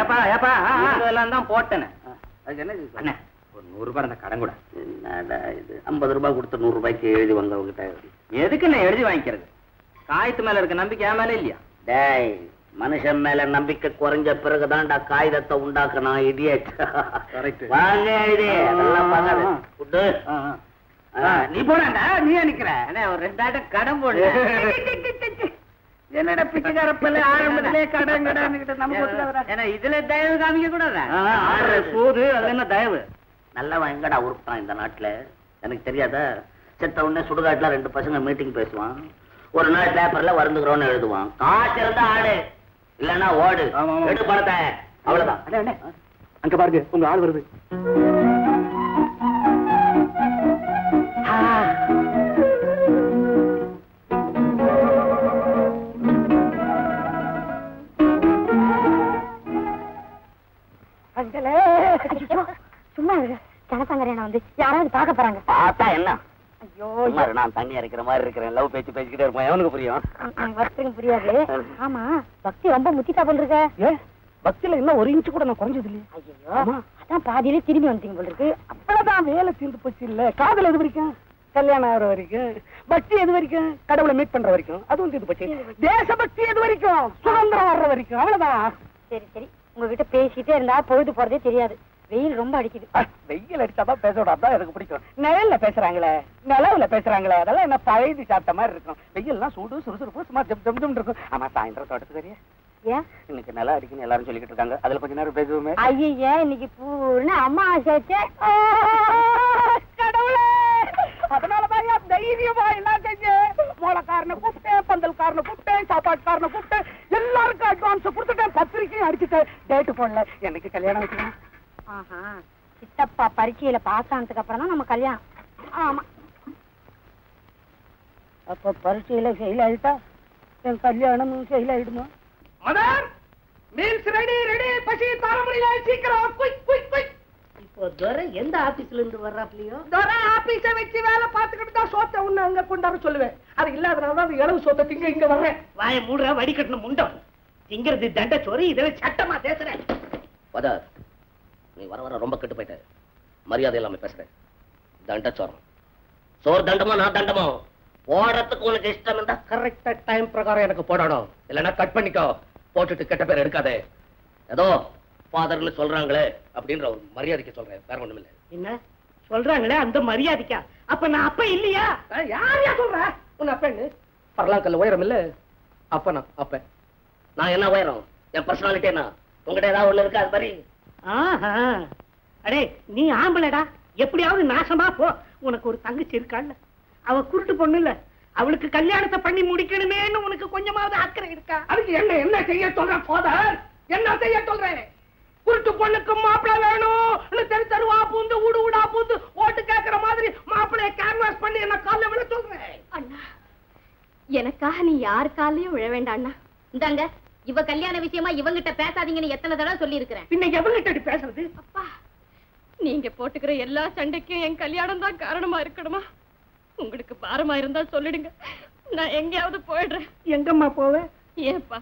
ஏப்பா ஏப்பா ஆ, ஆ. இதெல்லாம் தான் போட்டேனே. அதுக்கு என்ன அண்ணே. ஒரு நூறு ரூபாய் அந்த கடன் கூட. என்னடா இது? ஐம்பது ரூபாய் கொடுத்து நூறு ரூபாய்க்கு எழுதி வந்த உங்ககிட்ட எதுக்கு எழுதி வாங்கிக்கிறது? காயத்து மேல இருக்க நம்பிக்கை என் மேல இல்லையா? டேய் மனுஷன் மேல நம்பிக்கை குறைஞ்ச பிறகுதான்டா காகிதத்தை உண்டாக்கணும் இடியட். வாங்க எழுதி நீ போடாண்டா நீ நிக்கிற ஒரு ரெண்டாயிரம் கடன் போடு. என்னடா பிச்சைக்கார பிள்ளை? ஆரம்பத்திலே கடன் கடன்கிட்ட நமக்கு இதுல தயவு காமிக்க கூடாதா? ஆ, ஆ. ஆடுற சூது அது என்ன தயவு? நல்லவன் எங்கடா உருப்பான் இந்த நாட்டுல? எனக்கு தெரியாதா? செத்த உடனே சுடுகாட்டுல ரெண்டு பசங்க மீட்டிங் பேசுவான். ஒரு நாள் பேப்பர்ல வருந்துக்கிறோன்னு எழுதுவான். காசு இருந்தா ஆடு இல்லன்னா ஓடு. எடு பணத்தை. அவ்வளவுதான். அங்க பாருங்க உங்க ஆள் வருது. யாராவது பார்க்க போறாங்க. பார்த்தா என்ன? ஐயோ நான் தண்ணி அரைக்கிற மாதிரி இருக்கிறேன். லவ் பேச்சு பேசிக்கிட்டே இருப்பேன். எவனுக்கு புரியும். வர்த்தகம் புரியாது. ஆமா பக்தி ரொம்ப முத்திட்டா போல் இருக்க பக்தியில இன்னும் ஒரு இன்ச்சு கூட நான் குறைஞ்சது இல்லையே ஐயோ அதான் பாதியிலே திரும்பி வந்துட்டீங்க போல் இருக்கு அவ்வளவுதான் வேலை தீர்ந்து போச்சு இல்ல. காதல் எது வரைக்கும்? கல்யாணம் ஆகிற வரைக்கும். பக்தி எது வரைக்கும்? கடவுளை மீட் பண்ற வரைக்கும். அதுவும் தீர்ந்து போச்சு. தேசபக்தி எது வரைக்கும்? சுதந்திரம் வர்ற வரைக்கும். அவ்வளவுதான். சரி சரி. உங்ககிட்ட பேசிட்டே இருந்தா பொழுது போறதே தெரியாது. வெயில் ரொம்ப அடிக்குது. வெயில் அடிச்சாதான் பேச விடாதான் எனக்கு பிடிக்கும். நிழல்ல பேசுறாங்களே? நிலவுல பேசுறாங்களே? அதெல்லாம் என்ன பழையது சாப்பிட்ட மாதிரி இருக்கும். வெயில்லாம் சூடு சுறுசுறுப்பு சும்மா ஜம் ஜம் ஜம் இருக்கும். ஆமா சாயந்தரம் தோட்டத்துக்கு வரையா? இன்னைக்கு நல்லா அடிக்குன்னு எல்லாரும் சொல்லிக்கிட்டு இருக்காங்க. அதுல கொஞ்ச நேரம் பேசுவோமே. ஐயே இன்னைக்கு பூர்ண அம்மாவாசை கடவுளே! அதனாலதான் என் தைரியமா என்ன செஞ்சேன் மூலக்காரனை கூப்பிட்டேன் பந்தல்காரனை கூப்பிட்டேன் சாப்பாட்டுக்காரனை கூப்பிட்டேன் எல்லாருக்கும் அட்வான்ஸ் கொடுத்துட்டேன் பத்திரிக்கையும் அடிச்சுட்டேன். டேட்டு போடல. என்னைக்கு கல்யாணம் வைக்கணும் ஆஹா. சித்தப்பா பரீட்சையில பாஸ் ஆனதுக்கு அப்புறம் தான் நம்ம கல்யாணம். ஆமா. அப்ப பரீட்சையில ஃபெயில் ஆயிட்டா? என் கல்யாணமும் ஃபெயில் ஆயிடுமா? மதர் மீல்ஸ் ரெடி ரெடி பசி தார முடியல சீக்கிரம். குயிக் குயிக் குயிக் இப்போ துரை எந்த ஆபீஸ்ல இருந்து வர்றாப்லயோ? தோரா ஆபீஸ வச்சு வேலை பார்த்துக்கிட்டு தான் சோத்தை உன்னை அங்க கொண்டாட சொல்லுவேன். அது இல்லாதனால தான் அந்த இளவு சோத்தை திங்க இங்க வர்றேன். வாய மூடுற வடிகட்டணும் முண்டம். திங்கிறது தண்ட சோறு இதுல சட்டமா பேசுறேன். பதா நீ வர வர ரொம்ப கெட்டு போயிட்ட மரியாதை இல்லாம பேசுற தண்டச்சோரம். சோறு தண்டமா நான் தண்டமா? போடுறதுக்கு உனக்கு இஷ்டம் இருந்தா கரெக்டா டைம் பிரகாரம் எனக்கு போடணும். இல்லைன்னா கட் பண்ணிக்கோ. போட்டுட்டு கெட்ட பேர் எடுக்காதே. ஏதோ ஃபாதர்னு சொல்றாங்களே அப்படின்ற ஒரு மரியாதைக்கு சொல்றேன். வேற ஒண்ணும் இல்ல என்ன? சொல்றாங்களே அந்த மரியாதைக்கா? அப்ப நான் அப்ப இல்லையா? யார் யா சொல்ற? உன் அப்பன்னு? பரலாக்கல்ல உயரம் இல்ல? அப்பனா அப்ப. நான் என்ன உயரம்? என் பர்சனாலிட்டி என்ன? உங்ககிட்ட ஏதாவது ஒண்ணு இருக்கா? அது மாதிரி? அடே நீ ஆம்பளடா. எப்படியாவது நாசமா போ. உனக்கு ஒரு தங்கச்சி இருக்காள்ல. அவ குருட்டு பொண்ணு இல்ல. அவளுக்கு கல்யாணத்தை பண்ணி முடிக்கணுமேன்னு உனக்கு கொஞ்சமாவது அக்கறை இருக்கா? அதுக்கு என்ன என்ன செய்ய சொல்ற ஃபாதர் என்ன செய்ய சொல்றேன் குருட்டு பொண்ணுக்கு மாப்பிளை வேணும் தெரு தெருவா பூந்து ஊடு ஊடா பூந்து ஓட்டு கேக்குற மாதிரி மாப்பிளைய கேன்வாஸ் பண்ணி என்ன கால்ல விழ சொல்றேன் அண்ணா எனக்காக நீ யார் காலையும் விழ வேண்டாம் அண்ணா. இந்தாங்க. இவ கல்யாண விஷயமா இவங்கிட்ட பேசாதீங்கன்னு எத்தனை தடவை சொல்லி இருக்கிறேன் பின்ன எவங்கிட்ட பேசுறது? அப்பா நீங்க போட்டுக்கிற எல்லா சண்டைக்கும் என் கல்யாணம் தான் காரணமா இருக்கணுமா? உங்களுக்கு பாரமா இருந்தா சொல்லிடுங்க. நான் எங்கேயாவது போயிடுறேன். எங்கம்மா போவேன் ஏப்பா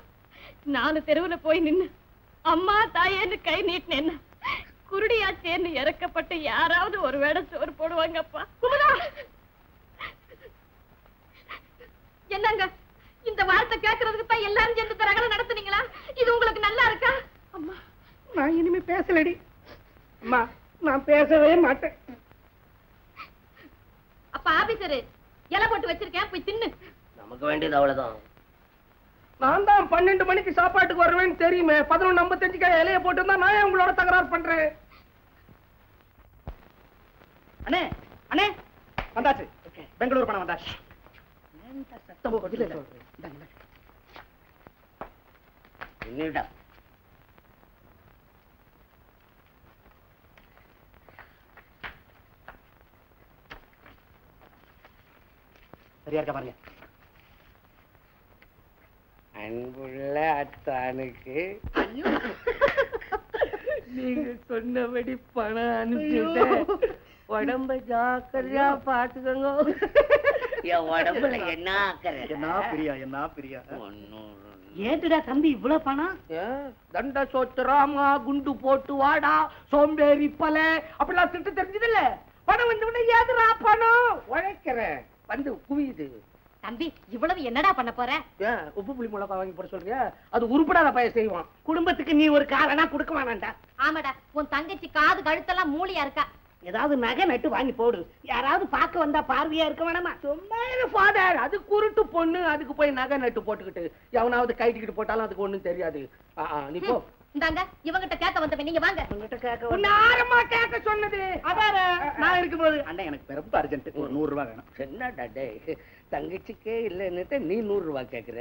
நாலு தெருவுல போய் நின்னு அம்மா தாயேன்னு கை நீட்டினேன்னா குருடியாச்சேன்னு இறக்கப்பட்டு யாராவது ஒரு வேளை சோறு போடுவாங்கப்பா. என்னங்க? இந்த வார்த்தை கேட்கறதுக்கு தான் எல்லாரும் சேர்ந்து தரகல நடத்துனீங்களா? இது உங்களுக்கு நல்லா இருக்கா? அம்மா நான் இனிமே பேசலடி. அம்மா நான் பேசவே மாட்டேன். அப்ப ஆபீசரு இலை போட்டு வச்சிருக்கேன் போய் தின்னு. நமக்கு வேண்டியது அவ்வளவுதான். நான் தான் பன்னெண்டு மணிக்கு சாப்பாட்டுக்கு வருவேன்னு தெரியுமே பதினொன்று ஐம்பத்தஞ்சுக்கு இலைய போட்டு நான் ஏன் உங்களோட தகராறு பண்றேன். அண்ணே அண்ணே. வந்தாச்சு. பெங்களூர் பணம் வந்தாச்சு சத்தம் இல்ல, இல்ல. இந்தாங்க, இந்தாங்க. என்னடா சரியா இருக்கா பாருங்க. அன்புள்ள அத்தானுக்கு நீங்க சொன்னபடி பணம் உடம்ப ஜாக்கிரதையா பாத்துக்கோங்க என் உடம்புல என்ன பிரியா என்ன பிரியா? ஏட்டுடா தம்பி இவ்வளவு பணம்? தண்ட சோத்துராமா குண்டு போட்டு வாடா சோம்பேறி பல. அப்படிலாம் திட்டு தெரிஞ்சது இல்ல பணம் வந்து உடனே ஏதுடா பணம்? உழைக்கிறேன். வந்து குவியுது. தம்பி இவ்வளவு என்னடா பண்ண போற? உப்பு புளி மிளகா வாங்கி போட சொல்றியா? அது உருப்படாத பையன் செய்வான். குடும்பத்துக்கு நீ ஒரு காரணா கொடுக்க வேணாம்டா. ஆமாடா உன் தங்கச்சி காது கழுத்தெல்லாம் மூலியா இருக்கா? ஏதாவது நகை நட்டு வாங்கி போடு. யாராவது பார்க்க வந்தா பார்வையா இருக்க வேணாமா? சும்மா ஃபாதர் அது குருட்டு பொண்ணு அதுக்கு போய் நகை நட்டு போட்டுக்கிட்டு. எவனாவது கைட்டிக்கிட்டு போட்டாலும் அதுக்கு ஒண்ணும் தெரியாது. நீ போ. இந்தாங்க இவங்கிட்ட கேட்க வந்தவன் நீங்க வாங்க. உங்ககிட்ட கேட்க உன்னை ஆரமா கேட்க சொன்னது. அதானே நான் இருக்கும்போது. அண்ணா எனக்கு ரொம்ப அர்ஜென்ட் ஒரு நூறு ரூபாய் வேணும். என்னடா டேய் தங்கச்சிக்கே இல்லைன்னுட்டு நீ நூறு ரூபாய் கேக்குற.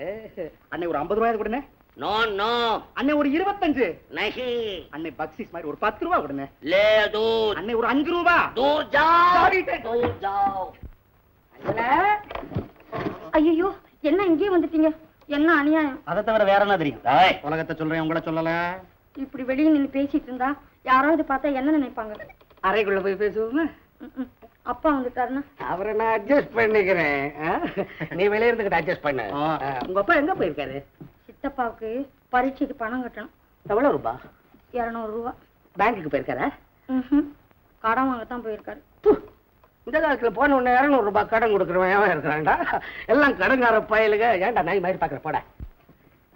அண்ணே ஒரு ஐம்பது ரூபாய் கொடுங்க நோ நோ அண்ணே ஒரு இருபத்தஞ்சு. நகி. அண்ணே பக்சிஸ் மாதிரி ஒரு பத்து ரூபா கொடுங்க. லேது அண்ணே ஒரு அஞ்சு ரூபா. தூர் ஜாவ். தூர் ஜாவ். ஐயோ என்ன இங்கே வந்துட்டீங்க? என்ன அநியாயம்? அதை தவிர வேற என்ன தெரியும்? உலகத்தை சொல்றேன் உங்கள சொல்லல. இப்படி வெளியே நின்று பேசிட்டு இருந்தா யாராவது பார்த்தா என்ன நினைப்பாங்க? அறைக்குள்ள போய் பேசுவோமா? அப்பா வந்துட்டாருன்னா? அவரை நான் அட்ஜஸ்ட் பண்ணிக்கிறேன். நீ வெளியே இருந்துகிட்டு அட்ஜஸ்ட் பண்ண. உங்க அப்பா எங்க போயிருக்காரு? சித்தப்பாவுக்கு பரீட்சைக்கு பணம் கட்டணும். எவ்வளவு ரூபா? இருநூறு ரூபா. பேங்க்குக்கு போயிருக்காரா? ம்ஹும். கடன் வாங்கத்தான் போயிருக்காரு. இந்த காலத்துல போன உடனே இருநூறு ரூபாய் கடன் கொடுக்குறவன் எவன் இருக்கிறான்டா? எல்லாம் கடன்கார பயலுக. ஏன்டா நாய் மாதிரி பாக்குற? போட.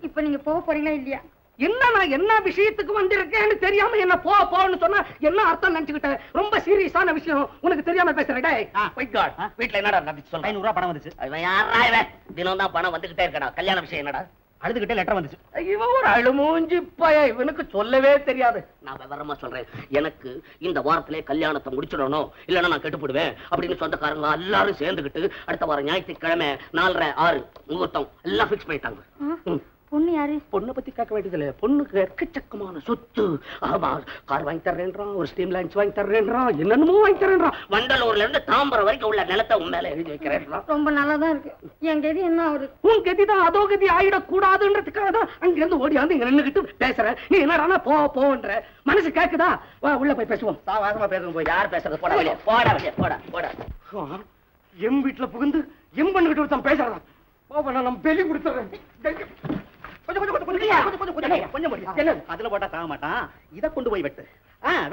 இப்ப நீங்க போக போறீங்களா இல்லையா? என்ன நான் என்ன விஷயத்துக்கு வந்திருக்கேன்னு தெரியாம என்ன போ போன்னு சொன்னா என்ன அர்த்தம் நினைச்சுக்கிட்டேன் ரொம்ப சீரியஸான விஷயம். உனக்கு தெரியாம God. வீட்டுல என்னடா நடந்துச்சு? சொல்ல ஐநூறு ரூபாய் பணம் வந்துச்சு. இவன் யாரா இவன்? தினம் தான் பணம் வந்துகிட்டே இருக்கடா. கல்யாண விஷயம் என்னடா? அழுதுகிட்டே லெட்டர் வந்துச்சு. இவன் ஒரு அழுமூஞ்சி பய இவனுக்கு சொல்லவே தெரியாது. நான் விவரமா சொல்றேன். எனக்கு இந்த வாரத்திலே கல்யாணத்தை முடிச்சிடணும். இல்லைன்னா நான் கெட்டுப்படுவேன் அப்படின்னு சொந்தக்காரங்க எல்லாரும் சேர்ந்துகிட்டு அடுத்த வாரம் ஞாயிற்றுக்கிழமை நாலரை ஆறு முகூர்த்தம் எல்லாம் ஃபிக்ஸ் பண்ணிட்டாங்க. பொண்ணு யாரு? பொண்ணை பத்தி கேட்க வேண்டியதில்ல. பொண்ணுக்கு எக்கச்சக்கமான சொத்து. ஆமா கார் வாங்கி தர்றேன்றான் ஒரு ஸ்டீம் லைன்ஸ் வாங்கி தர்றேன்றான் என்னென்னமோ வாங்கி தர்றேன்றான். வண்டலூர்ல இருந்து தாம்பரம் வரைக்கும் உள்ள நிலத்தை உன் மேல எழுதி வைக்கிறேன்றான். ரொம்ப நல்லா தான் இருக்கு. என் கதி என்ன அவரு உன் கதி தான் அதோ கதி ஆயிடக்கூடாதுன்றதுக்காக தான் அங்க இருந்து ஓடியாந்து இங்க நின்னுகிட்டு பேசுற. நீ என்னடானா போ போன்ற. மனசு கேக்குதா? வா உள்ள போய் பேசுவோம். சாவாசமா பேசுங்க போய். யார் பேசுறது? போடா வெளியே. போடா வெளியே. போடா போடா. எம் வீட்டுல புகுந்து எம் பண்ணுகிட்டு ஒருத்தன் பேசுறான் பாப்பா நான் நம்ம பெலி கொடுத்துறேன். கொஞ்சம் கொஞ்சம் கொஞ்சம் கொஞ்சம் கொஞ்சம் கொஞ்சம் அதுல போட்டா சாக மாட்டான்? இதை கொண்டு போய் வெட்டு.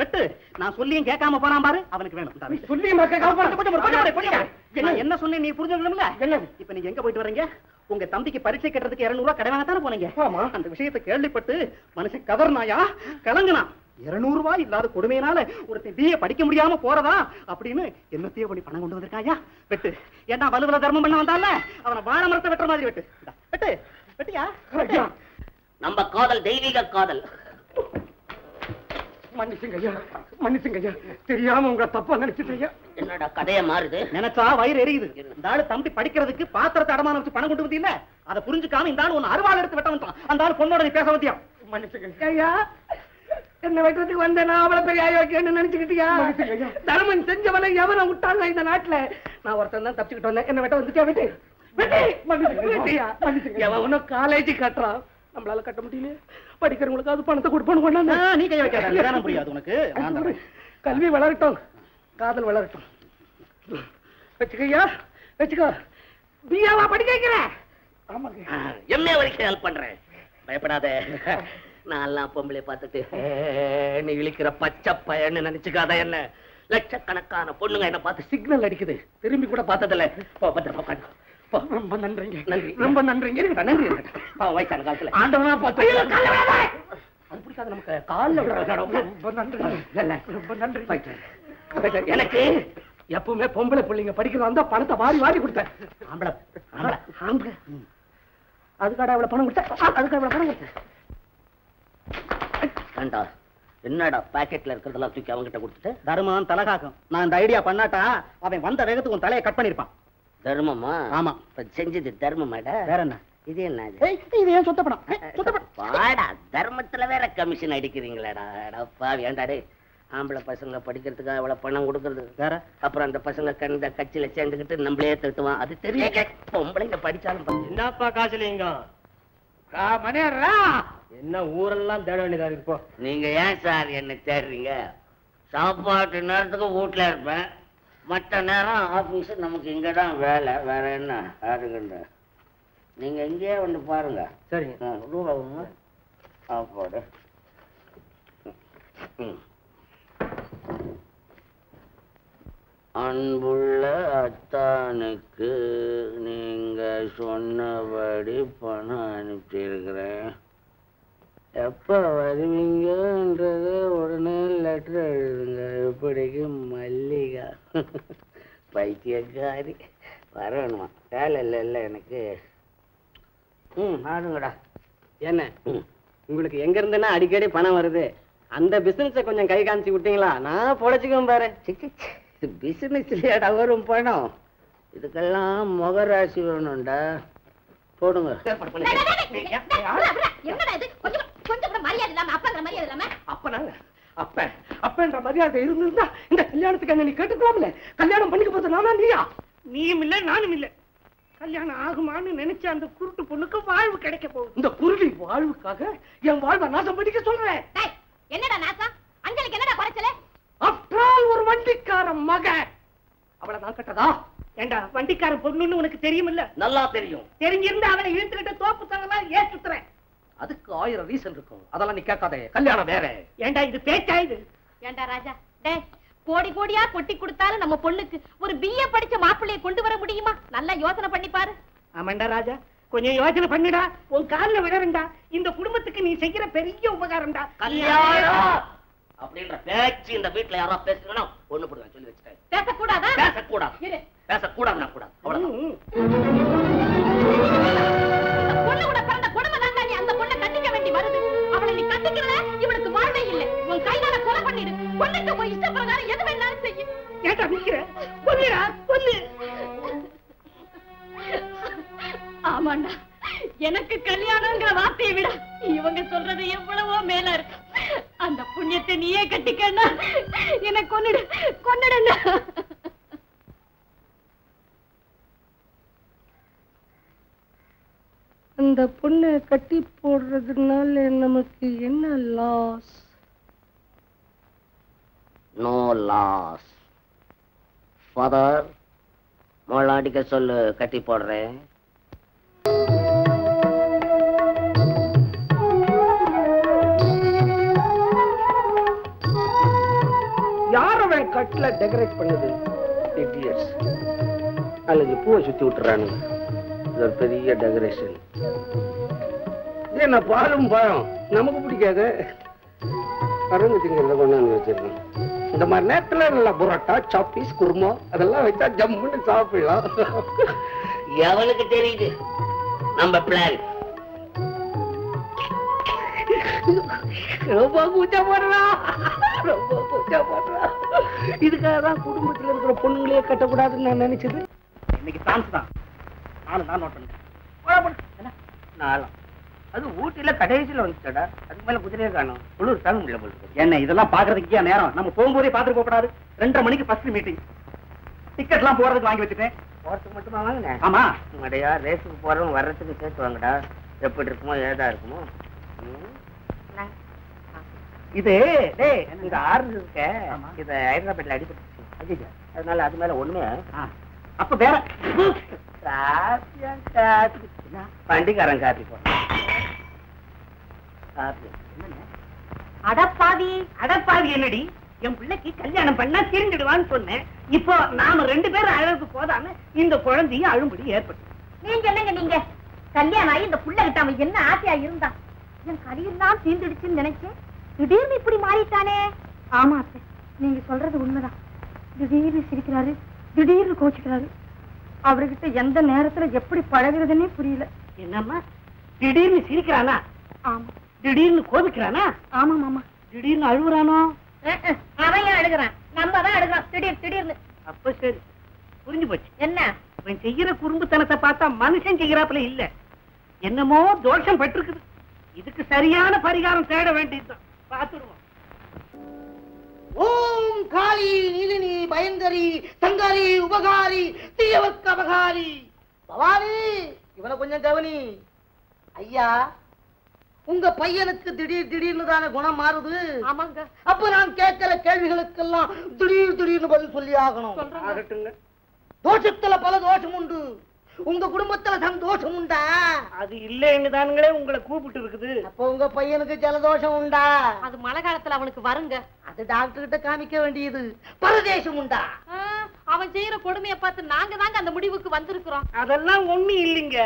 வெட்டு. நான் சொல்லியும் கேட்காம போறான் பாரு. அவனுக்கு வேணும். சொல்லியும் என்ன சொல்லி நீ புரிஞ்சுக்கணும்ல? இப்ப நீங்க எங்க போயிட்டு வரீங்க? உங்க தம்பிக்கு பரீட்சை கட்டுறதுக்கு இருநூறு கடை வாங்கத்தானே போனீங்க? ஆமா. அந்த விஷயத்தை கேள்விப்பட்டு மனுஷன் கவர்னாயா? கலங்குனா? இருநூறு ரூபாய் இல்லாத கொடுமையினால ஒருத்தன் பிஏ படிக்க முடியாம போறதா? அப்படின்னு என்னத்தையோ பண்ணி பணம் கொண்டு வந்திருக்காயா? வெட்டு. ஏன்னா வலுவல தர்மம் பண்ண வந்தால அவனை வாழ மரத்தை வெட்டுற மாதிரி வெட்டு. வெட்டு. நம்ம காதல் தெய்வீக காதல். மன்னிச்சுங்க ஐயா. மன்னிச்சுங்க ஐயா. தெரியாம உங்களை தப்பா நினைச்சிட்டு ஐயா. என்னடா கதைய மாறுது? நினைச்சா வயிறு எரியுது. இந்த ஆளு தம்பி படிக்கிறதுக்கு பாத்திரத்தை அடமானம் வச்சு பணம் கொண்டு வந்தீங்க அதை புரிஞ்சுக்காம இந்த ஆளு ஒன்னு அருவாள் எடுத்து வெட்ட வந்துட்டான். அந்த ஆளு பொண்ணோட நீ பேச வந்தியா? மன்னிச்சுங்க ஐயா. என்ன வெட்டுறதுக்கு வந்த நான் அவ்வளவு பெரிய ஆயோக்கியன்னு நினைச்சுக்கிட்டியா? தர்மன் செஞ்சவனை எவனை விட்டாங்க இந்த நாட்டுல? நான் ஒருத்தன் தான் தப்பிச்சுக்கிட்டு வந்தேன். என்ன வெட்ட வந்துட்டியா வெட்டு? காலேஜ் கட்டுறான்? நம்மளால கட்ட முடியல படிக்கிறவங்களுக்கு அது பணத்தை கொண்டாந்து நீ கை வைக்காத. புரியாது உனக்கு. கல்வி வளரட்டும். காதல் வளரட்டும். வச்சுக்கோ. படிக்க வைக்கிறேன் ஆமாங்க. எம்ஏ வரைக்கும் ஹெல்ப் பண்றேன். பயப்படாத. நான் எல்லாம் பொம்பளை பார்த்துட்டு "ஏ, நீ இழிக்கிற பச்சை பையன்னு நினைச்சுக்காத என்ன? லட்சக்கணக்கான பொண்ணுங்க என்ன பார்த்து சிக்னல் அடிக்குது. திரும்பி கூட பார்த்ததில்ல. பத்திரமா ரொம்ப நன்றிங்க. நன்றி. ரொம்ப நன்றிங்க. நன்றி வயசான காலத்துல. ஆண்டவனா பார்த்து! அது பிடிக்காது நமக்கு கால்ல ரொம்ப நன்றி ரொம்ப நன்றி எனக்கு எப்பவுமே பொம்பளை பிள்ளைங்க படிக்கிறதா இருந்தா பணத்தை வாரி வாரி கொடுத்தேன். ஆம்பளை ஆம்பளை. ஆம்பளை அதுக்காட அவ்வளவு பணம் கொடுத்தேன்? அதுக்கு அவ்வளவு பணம் கொடுத்தேன். என்னடா பாக்கெட்ல இருக்கிறதெல்லாம் தூக்கி அவங்கிட்ட கொடுத்துட்டு? தர்மம் தலகாக்கும். நான் இந்த ஐடியா பண்ணாட்டா அவன் வந்த வேகத்துக்கு உன் தலையை கட் பண்ணிருப்பான். தர்மமா? ஆமா. இப்ப செஞ்சது தர்மமாடா? வேற என்ன? இது என்ன இது? ஏன் சொத்த படம்? வாடா தர்மத்துல வேற கமிஷன் அடிக்கிறீங்களாடா. அடப்பா வேண்டாடே ஆம்பளை பசங்க படிக்கிறதுக்கு அவ்வளவு பணம் கொடுக்கறது. வேற? அப்புறம் அந்த பசங்க கண்ட கட்சியில சேர்ந்துக்கிட்டு நம்மளே தட்டுவான். அது தெரியல பொம்பளைங்க படிச்சாலும் என்னப்பா காசுலிங்கம்? என்ன ஊரெல்லாம் தேட வேண்டியதா இருக்கு போ. நீங்க ஏன் சார் என்ன தேடுறீங்க? சாப்பாட்டு நேரத்துக்கு வீட்டுல இருப்பேன். மற்ற நேரம் ஆபீஸ் நமக்கு இங்கதான் வேலை. வேற என்ன? ஆடுங்கண்ட நீங்க எங்கேயே வந்து பாருங்க. சரிங்க. ஆ, ரூபா ஒண்ணு. ஆ, போடு. ம். அன்புள்ள அத்தானுக்கு நீங்க சொன்னபடி பணம் அனுப்பிச்சிருக்கிறேன் எப்ப வருவீங்கன்றத உடனே லெட்டர் எழுதுங்க. இப்படிக்கு மல்லிகா. பைத்தியக்காரி வரணுமா வேலை இல்லை இல்லை எனக்கு ம் ஆடுங்கடா என்ன உங்களுக்கு எங்க இருந்துன்னா அடிக்கடி பணம் வருது அந்த பிசினஸ கொஞ்சம் கை காமிச்சு விட்டீங்களா நான் பொழைச்சுக்குவேன் பாரு பிசினஸ்லயாடா வரும் பணம் இதுக்கெல்லாம் முகராசி வேணும்டா போடுங்க அப்பனாங்க அப்ப அப்பன்ற மரியாதை இருந்திருந்தா இந்த கல்யாணத்துக்கு என்ன நீ கேட்டுக்கலாம்ல? கல்யாணம் பண்ணிக்க போது நானா நீயா? நீயும் இல்ல நானும் இல்ல. கல்யாணம் ஆகுமான்னு நினைச்ச அந்த குருட்டு பொண்ணுக்கு வாழ்வு கிடைக்க போகுது. இந்த குருவி வாழ்வுக்காக என் வாழ்வை நாசம் பண்ணிக்க சொல்றேன். டேய், என்னடா நாசம்? அஞ்சலிக்கு என்னடா குறைச்சல? அப்டால் ஒரு வண்டிக்கார மக அவளை நான் கட்டதா? ஏண்டா வண்டிக்கார பொண்ணுன்னு உனக்கு தெரியுமில்ல? நல்லா தெரியும். தெரிஞ்சிருந்தா அவளை இழுத்துக்கிட்டு தோப்பு தங்கலாம் ஏன் சுத்துறேன் அதுக்கு ஆயிரம் ரீசன் இருக்கும். அதெல்லாம் நீ கேட்காதே. கல்யாணம் வேற. ஏண்டா இது பேச்சா இது? ஏண்டா ராஜா? டேய் கோடி கோடியா கொட்டி கொடுத்தாலும் நம்ம பொண்ணுக்கு ஒரு பிஏ படிச்ச மாப்பிள்ளைய கொண்டு வர முடியுமா? நல்லா யோசனை பண்ணி பாரு. ஆமாண்டா ராஜா. கொஞ்சம் யோசனை பண்ணுடா. உன் கால்ல விழறண்டா. இந்த குடும்பத்துக்கு நீ செய்யற பெரிய உபகாரம்டா. கல்யாணம்! அப்படின்ற பேச்சு இந்த வீட்டுல யாரா பேசுறீங்கன்னா ஒண்ணு போடுவேன் சொல்லி வச்சுட்டேன். பேசக்கூடாதா? பேசக்கூடாது. இரு. ஃபாதர் மொளாடிக்க சொல்லு கட்டி போடுறேன். யார் அவன் கட்ல டெக்கரேட் பண்ணது? இடியட்ஸ் அல்லது பூவை சுத்தி விட்டுறானுங்க. இது ஒரு பெரிய டெக்கரேஷன் இது என்ன பாலும் பழம்? நமக்கு பிடிக்காது. பரங்கு திங்கிறத கொண்டாந்து வச்சிருக்கேன் இந்த மாதிரி நேரத்துல நல்லா புரோட்டா சாப்பீஸ் குருமா அதெல்லாம் வச்சா ஜம்முன்னு சாப்பிடலாம். எவனுக்கு தெரியுது? நம்ம பிளான் ரொம்ப கூச்சப்படுறா ரொம்ப கூச்சப்படுறா இதுக்காக தான் குடும்பத்துல இருக்கிற பொண்ணுங்களே கட்டக்கூடாதுன்னு நான் நினைச்சது. இன்னைக்கு சான்ஸ் தான். நானும் தான் நோட் பண்ணுறேன் நாளம் அது ஊட்டில கடைசியில வந்துட்டடா அதுக்கு மேல குதிரையை காணும். குளிர் தாங்க முடியல போல. என்ன இதெல்லாம் பாக்குறதுக்கு ஏன் நேரம்? நம்ம போகும்போதே பாத்துட்டு போக கூடாது ரெண்டரை மணிக்கு ஃபர்ஸ்ட் மீட்டிங் டிக்கெட்லாம் போறதுக்கு வாங்கி வச்சுட்டேன். போறதுக்கு மட்டுமா வாங்கினேன் ஆமா. அடையா ரேஸுக்கு போறவங்க வர்றதுக்கு சேர்த்து வாங்கடா. எப்படி இருக்குமோ ஏதா இருக்குமோ. ம். இது டேய் இந்த ஆறு இருக்க. இத ஹைதராபாத்ல அடிபட்டுச்சு அதனால அது மேல ஒண்ணுமே அப்ப வேற காப்பியா காப்பி வண்டிக்காரன் காப்பி போடுறான் காப்பி அடப்பாவி அடப்பாவி என்னடி என் பிள்ளைக்கு கல்யாணம் பண்ணா தெரிஞ்சிடுவான்னு சொன்னேன் இப்போ நாம ரெண்டு பேரும் அழகு போதாம இந்த குழந்தையும் அழும்படி ஏற்பட்டு நீங்க என்னங்க நீங்க கல்யாணம் ஆகி இந்த புள்ள கிட்ட அவன் என்ன ஆசையா இருந்தான் என் கரியெல்லாம் தீர்ந்துடுச்சுன்னு நினைச்சேன் திடீர்னு இப்படி மாறிட்டானே ஆமா அத்தை நீங்க சொல்றது உண்மைதான் திடீர்னு சிரிக்கிறாரு திடீர்னு கோச்சுக்கிறாரு அவர்கிட்ட எந்த நேரத்துல எப்படி பழகுறதுன்னே புரியல. என்னம்மா? திடீர்னு சிரிக்கிறானா? ஆமா. திடீர்னு கோபிக்கிறானா? ஆமா மாமா திடீர்னு அழுகுறானோ? அவன் அழுகுறான்? நம்ம தான் அழுகுறோம். திடீர் திடீர்னு. அப்ப சரி. புரிஞ்சு போச்சு. என்ன? இவன் செய்யற குறும்புத்தனத்தை பார்த்தா மனுஷன் செய்யறாப்புல இல்ல. என்னமோ தோஷம் பட்டிருக்குது இதுக்கு சரியான பரிகாரம் தேட வேண்டியதுதான். பார்த்துடுவோம் ஓம் காளி நீலினி பயங்கரி சங்காரி உபகாரி தீயவக்கு அபகாரி. பவானி இவனை கொஞ்சம் கவனி. ஐயா உங்க பையனுக்கு திடீர் திடீர்னு தானே குணம் மாறுது? ஆமாங்க. அப்ப நான் கேட்கிற கேள்விகளுக்கெல்லாம் திடீர் திடீர்னு பதில் சொல்லி ஆகணும். தோஷத்துல பல தோஷம் உண்டு. உங்க குடும்பத்துல சந்தோஷம் உண்டா? அது இல்லைன்னு தானுங்களே உங்களை கூப்பிட்டு இருக்குது. அப்போ உங்க பையனுக்கு ஜலதோஷம் உண்டா? அது மழை காலத்துல அவனுக்கு வருங்க. அது டாக்டர் கிட்ட காமிக்க வேண்டியது. பரதேசம் உண்டா? அவன் செய்யற கொடுமைய பார்த்து நாங்க தாங்க அந்த முடிவுக்கு வந்திருக்கிறோம். அதெல்லாம் ஒண்ணு இல்லைங்க.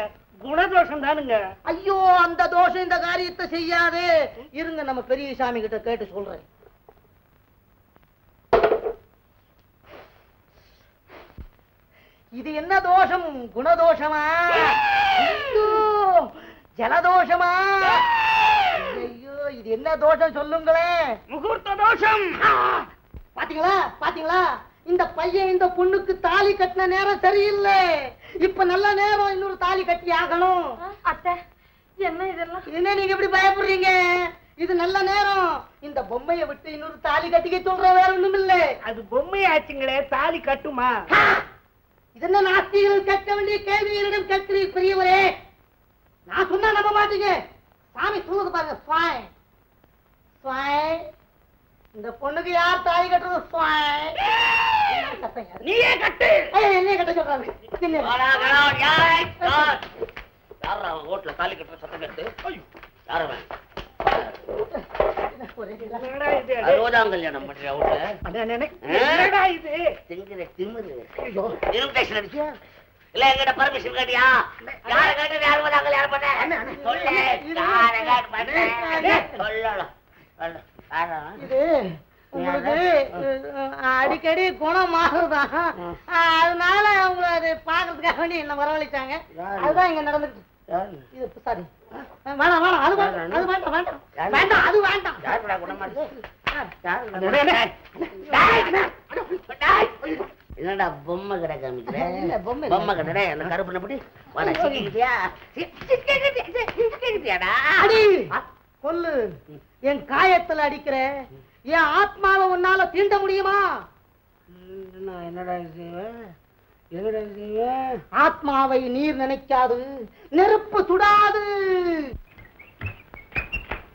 குணதோஷம் தானுங்க. ஐயோ அந்த தோஷம் இந்த காரியத்தை செய்யாதே. இருங்க நம்ம பெரிய சாமி கிட்ட கேட்டு சொல்றேன். இது என்ன தோஷம்? குணதோஷமா? ஜலதோஷமா? ஐயோ இது என்ன தோஷம் சொல்லுங்களேன் முகூர்த்த தோஷம். பாத்தீங்களா? பாத்தீங்களா? இந்த பையன் இந்த பொண்ணுக்கு தாலி கட்டின நேரம் சரியில்லை. இப்ப நல்ல நேரம் இன்னொரு தாலி கட்டி ஆகணும். அத்தை என்ன இதெல்லாம்? என்ன நீங்க இப்படி பயப்படுறீங்க? இது நல்ல நேரம். இந்த பொம்மையை விட்டு இன்னொரு தாலி கட்டிக்க சொல்ற வேற ஒண்ணும் இல்ல அது பொம்மை ஆச்சுங்களே தாலி கட்டுமா? இது என்ன நாஸ்திகள் கேட்க வேண்டிய கேள்விகளிடம் கேட்கிறீர் பெரியவரே நான் சொன்னா நம்ப மாட்டீங்க. சாமி சொல்லுது பாருங்க சுவாய். சுவாய் இந்த பொண்ணுக்கு யார் தாலி கட்டுறது? என்ன யாரு? நீயே கட்டு. ஐயா, என்னைய கட்ட சொல்றாங்க என்ன? ஓட்டுல தாலி கட்டுற சத்தம் கேட்டு. யார் அவன் ஒரே இதா. என்னடா இது? அறுபதாம் கல்யாணம் பண்றியா வீட்டுல? அண்ணே, அண்ணே, அண்ணே. என்னடா இது? திங்கிற திமிரு. இன்விடேஷன் அடிச்சியா இல்ல எங்கிட்ட பர்மிஷன் கேட்டியா? யார கேட்டு அறுபதாம் கல்யாணம் பண்ண? சொல்லு. யார கேட்டு பண்ண? சொல்லலாம். சொல்லு. யாரா? இது உங்களுக்கு அஹ், அடிக்கடி குணம் மாறுதான் அதனால உங்களை அது பாக்குறதுக்காக வேண்டி என்ன வரவழைச்சாங்க. அதுதான் இங்க நடந்துட்டு? இது சாரி. வேணாம் வேணாம் அது வேண்டாம் அது வேண்டாம் வேண்டாம்? வேண்டாம் அது வேண்டாம். யாருடா குணமா இருக்கு? யாரு அண்ணே, குணமா அண்ணே. இருக்கு? டேய், டேய். என்னடா பொம்மை கடை காமிக்கிற? பொம்மை. பொம்மை கடை அந்த கருப்பு நப்படி வாடா சிக்கிக்கிட்டியா? சிக்கிக்கிட்டியாடா? அடி. கொல்லு. என் காயத்துல அடிக்கிற. என் ஆத்மாவை உன்னால தீண்ட முடியுமா? என்னடா செய்வேன் ஆத்மாவை நீர் நினைக்காது நெருப்பு சுடாது.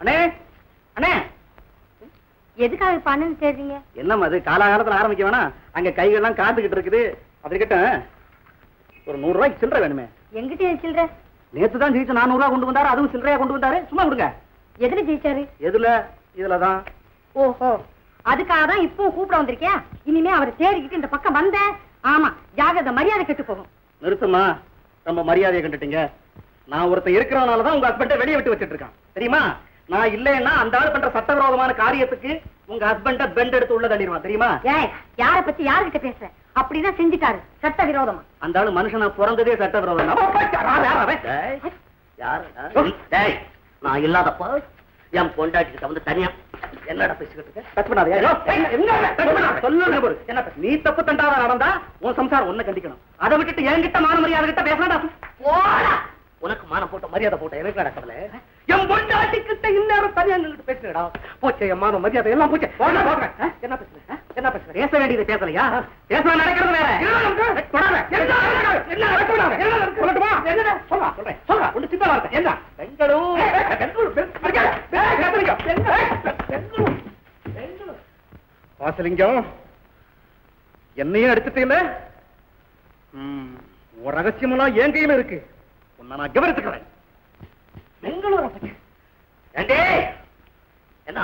அண்ணே அண்ணே. எதுக்காக பண்ணுன்னு தெரியுங்க என்னம்மா அது காலாகாலத்துல ஆரம்பிக்க வேணாம் அங்க கைகள்லாம் காத்துக்கிட்டு இருக்குது. அப்படி கிட்ட ஒரு நூறு ரூபாய்க்கு சில்லறை வேணுமே. எங்கிட்ட சில்ற நேத்து தான் ஜெயிச்சு நானூறு ரூபா கொண்டு வந்தாரு அதுவும் சில்லறையா கொண்டு வந்தாரு. சும்மா கொடுங்க எதுல ஜெயிச்சாரு? எதுல? இதுலதான் ஓஹோ. அதுக்காக தான் இப்போ கூப்பிட வந்திருக்கியா? இனிமே அவரை தேடிக்கிட்டு இந்த பக்கம் வந்த ஆமா ஜாகிரதை மரியாதை கெட்டு போகும். நிறுத்துமா ரொம்ப மரியாதையை கண்டுட்டீங்க. நான் ஒருத்தன் இருக்கிறதுனால தான் உங்க ஹஸ்பண்ட வெளியே விட்டு வச்சிட்டு இருக்கான். தெரியுமா? நான் இல்லைன்னா அந்த ஆள் பண்ற சட்டவிரோதமான காரியத்துக்கு உங்க ஹஸ்பண்ட பெண்ட் எடுத்து உள்ள தள்ளிடுவான் தெரியுமா? ஏய் யார பத்தி யாருகிட்ட பேசுற? அப்படிதான் செஞ்சுட்டாரு சட்ட விரோதமா அந்த ஆளு மனுஷனா பிறந்ததே யாருடா? டேய், நான் இல்லாதப்போ என் பொண்டாட்டிக்கிட்ட வந்து தனியா என்னடா பேசிக்கிட்டு? நீ தப்பு தண்டாவா நடந்தா உன் சம்சாரம் ஒண்ணு கண்டிக்கணும். அதை விட்டுட்டு என்கிட்ட மான மரியாதை கிட்ட போடா. உனக்கு மானம் போட்ட மரியாதை போட்ட எனக்கு நடக்கல என் பொண்டாட்டி கிட்ட இந்நேரம் தனியா நின்னுட்டு பேசுறடா போச்சு என் மான மரியாதை எல்லாம் போச்சு. என்ன பேசுற? ஆ, என்ன பேசுற? பேச வேண்டியது பேசலையா? பேச நடக்கிறது வேற? சொல்லட்டுமா? சொல்றா, சொல்றேன். சொல்றா. ஒண்ணு சித்தமா இருக்க. என்ன? பெங்களூர். பெங்களூர். வாசலிங்கம். என்னையும் அடிச்சிட்டீங்களே? ஒரு ரகசியமெல்லாம் என் கையில இருக்கு. உன்னை நான் கவனிச்சுக்கிறேன். பெங்களூரை பத்தி. ஏண்டே? என்ன?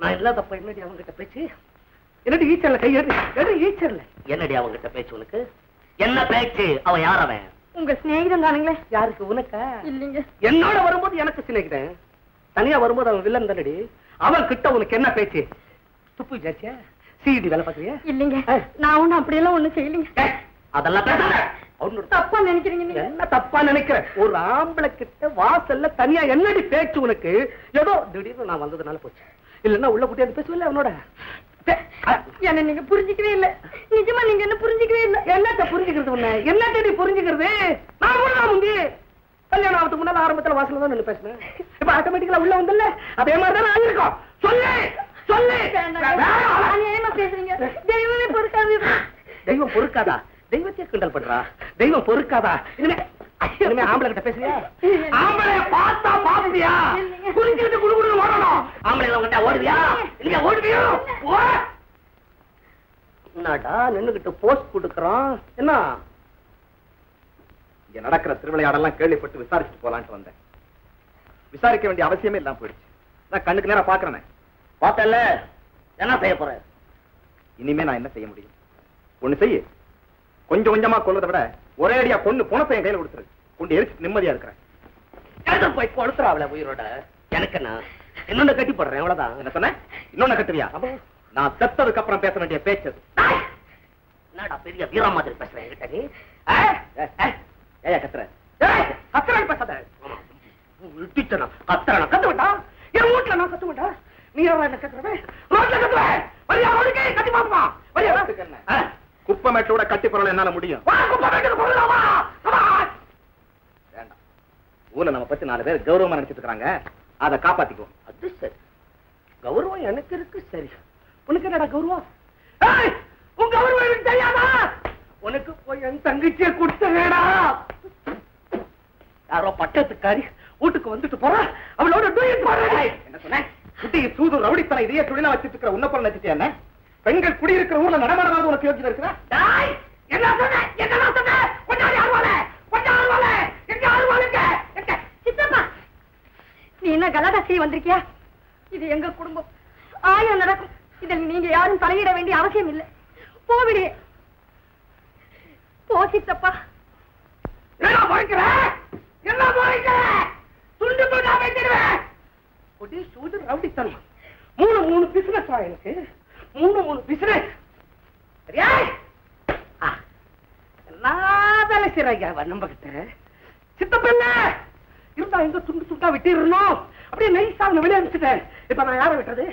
நான் இல்லாதப்ப என்னடி அவங்ககிட்ட பேச்சு? என்னடி ஈச்சர்ல கை எடு எடு ஈச்சர்ல என்னடி அவங்ககிட்ட பேச்சு உனக்கு? என்ன பேச்சு? அவன் யார் அவன்? உங்க சிநேகிதம் தானுங்களே. யாருக்கு உனக்கா? இல்லைங்க. என்னோட வரும்போது எனக்கு சிநேகிதன். தனியா வரும்போது அவன் வில்லன் தானடி. அவன் கிட்ட உனக்கு என்ன பேச்சு? துப்பு ஜாச்சியா சிடி வேலை பார்க்கறியா? இல்லைங்க. நான் ஒண்ணும் அப்படியெல்லாம் ஒண்ணும் செய்யலைங்க. அதெல்லாம் பேசாத. தப்பா நினைக்கிறீங்க என்ன தப்பா நினைக்கிற? ஒரு ஆம்பளை கிட்ட வாசல்ல தனியா என்னடி பேச்சு உனக்கு? ஏதோ திடீர்னு நான் வந்ததுனால போச்சு. இல்லன்னா உள்ள குட்டியாந்து பேசுவில்ல அவனோட? என்ன நீங்க புரிஞ்சுக்கவே இல்ல. நிஜமா நீங்க என்ன புரிஞ்சுக்கவே இல்ல? என்னத்த புரிஞ்சுக்கிறது உன்ன? என்னத்தடி புரிஞ்சுக்கிறது? நான் கூட முந்தி. கல்யாணம் ஆகிறதுக்கு முன்னால ஆரம்பத்துல வாசல்ல தான் நின்னு பேசினேன். இப்ப ஆட்டோமேட்டிக்கலா உள்ள வந்தல்ல? அதே மாதிரி தான் ஆயிருக்கும் சொல்லு! சொல்லு. அநியாயமா பேசுறீங்க? தெய்வமே பொறுக்காது தெய்வம் பொறுக்காதா? தெய்வத்தையே கிண்டல் பண்றா? தெய்வம் பொறுக்காதா? இனிமே இனிமே ஆம்பளை கிட்ட பேசுறியா? ஆம்பளைய பார்த்தா பாப்பியா புரிஞ்சுக்கிட்டு குடு குடு ஓடணும். ஆம்பளை உங்ககிட்ட ஓடுவியா? இல்லையா ஓடுவியா? என்னடா நின்னுகிட்டு போஸ்ட் கொடுக்கறான். என்ன? இங்க நடக்கிற திருவிளையாடெல்லாம் கேள்விப்பட்டு விசாரிச்சுட்டு போலான்ட்டு வந்தேன். விசாரிக்க வேண்டிய அவசியமே இல்லாம போயிடுச்சு. நான் கண்ணுக்கு நேரா பாக்குறேனே பார்த்தல என்ன செய்ய போற? இனிமே நான் என்ன செய்ய முடியும்? ஒண்ணு செய்ய. கொஞ்சம் கொஞ்சமா கொல்றதை விட ஒரே அடியா கொண்டு பணத்தை என் கையில கொடுத்துரு. கொண்டு எரிச்சு நிம்மதியா இருக்கிறேன். போய் கொளுத்துறாவல உயிரோட. எனக்கு இன்னொன்னு கட்டி போடுறேன் அவ்வளவுதான். என்ன சொன்ன? இன்னொன்னு கட்டுறியா நான் செத்ததுக்கு அப்புறம் பேச வேண்டிய பேச்சு அது. என்னடா பெரிய வீரா மாதிரி பேசுறேன் என்கிட்ட நீ? ஏய், கத்துற ஏய், கத்துறான்னு பேசாத. இட்டிச்சனா கத்துறனா? கத்து விட்டா என் வீட்டுல நான் கத்த மாட்டேன் நீ என்ன கத்துறவே? ரோட்ல கத்துவேன் வரியா ரோடுக்கே கத்தி பாப்பா வரியா? குப்பமேட்டோட கட்டி பொருள் என்னால முடியும். வேண்டாம். ஊர்ல நம்ம பத்தி நாலு பேர் கௌரவமா நினைச்சிட்டு இருக்காங்க. அதை காப்பாத்திக்குவோம் அது சரி. கௌரவம் எனக்கு இருக்கு சரி. உனக்கு என்னடா கௌரவம்? ஏய் உன் கௌரவம் எனக்கு தெரியாதா? உனக்கு போய் என் தங்கச்சியை கொடுத்தவேடா யாரோ பட்டத்துக்காரி வீட்டுக்கு வந்துட்டு போறா. அவளோட டூயட் பாடுறா என்ன சொன்ன? குட்டி சூது ரவுடித்தலை இதையே தொழிலா வச்சிட்டு இருக்கிற உன்ன நினைச்சிட்டியா என்ன? பெண்கள் குடியிருக்கிற ஊர்ல நடமாடாத உனக்கு யோகிதா இருக்கிறா? டேய் என்ன சொன்ன? என்ன சொன்ன? கொஞ்சம் ஆர்வால கொஞ்சம் எங்க சித்தப்பா நீ என்ன கலாட்டா செய்ய வந்திருக்கியா? இது எங்க குடும்பம்? ஆயிரம் நடக்கும். இதில் நீங்க யாரும் தலையிட வேண்டிய அவசியம் இல்லை. போவிடு போ சித்தப்பா. என்ன போய்க்கிற என்ன போய்க்கிற துண்டு துண்டா வைக்கிறேன் குடி சூது ரவுடித்தனம்? மூணு மூணு பிசினஸ் எனக்கு. மூணு மூணு பிசினஸ் சரியா ஆ, நான் வேலை செய்யறாங்க நம்ம கிட்ட சித்தப்பல்ல இருந்தா எங்க துண்டு துண்டா விட்டிடணும். அப்படியே நைஸா அவனை வெளியே அனுப்பிச்சிட்டேன். இப்ப நான் யாரை வெட்டுறது?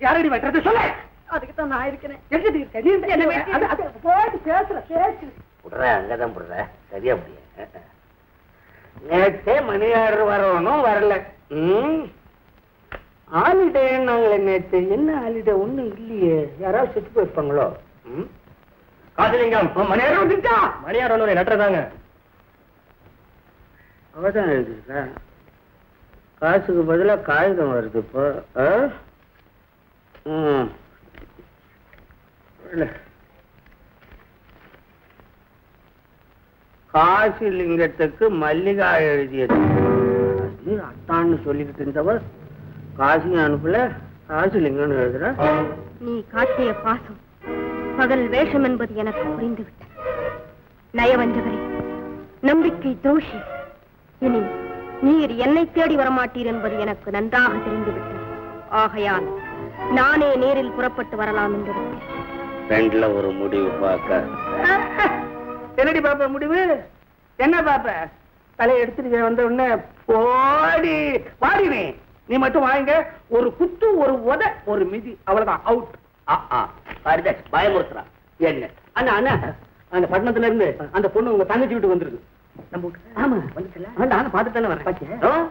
யாரடி வெட்டுறது? சொல்லு. அதுக்கு தான் நான் இருக்கிறேன் இருக்க? நீ இருக்க, அது அது போயிட்டு பேசுற பேசு. விடுற அங்கதான் விடுற சரியா முடிய நேற்றே மணியாளர் வரணும் வரல. ம்? ஹாலிடே நேற்று என்ன ஹாலிடே ஒண்ணும் இல்லையே. யாராவது செத்து போயிருப்பாங்களோ? ம்? காசிலிங்கம் மணியாரம் வந்துட்டா? மணியார் ஒன்று நட்டுறதாங்க அவதான் எழுதிருக்கா காசுக்கு பதிலா காகிதம் வருது இப்போ. காசிலிங்கத்துக்கு மல்லிகா எழுதியது. அது அத்தான்னு சொல்லிக்கிட்டு இருந்தவர் காசியும் அனுப்பல காசி லிங்கம்னு எழுதுற. நீ காட்டிய பாசம் பகல் வேஷம் என்பது எனக்கு புரிந்துவிட்டது. நயவஞ்சகரே நம்பிக்கை துரோஷி இனி நீர் என்னை தேடி வரமாட்டீர் என்பது எனக்கு நன்றாக தெரிந்துவிட்டது. ஆகையால் நானே நேரில் புறப்பட்டு வரலாம் என்று. ரெண்டுல ஒரு முடிவு பார்க்க. என்னடி பாப்பா முடிவு? என்ன பாப்ப? தலையை எடுத்துட்டு வந்த உடனே போடி வாடி நீ மட்டும் வாங்க. ஒரு குத்து ஒரு உத ஒரு மிதி. அவ்வளவுதான். அவுட் ஆ, ஆ. பாருங்க, பயமுறுத்துறா. என்ன? அண்ணா அண்ணா. அந்த பட்டணத்துல இருந்து அந்த பொண்ணு உங்க தங்கச்சி வீட்டுக்கு வந்துருக்கு. நம்ம? ஆமா வந்துச்சுல? நானும் பார்த்துட்டு தானே வரேன்?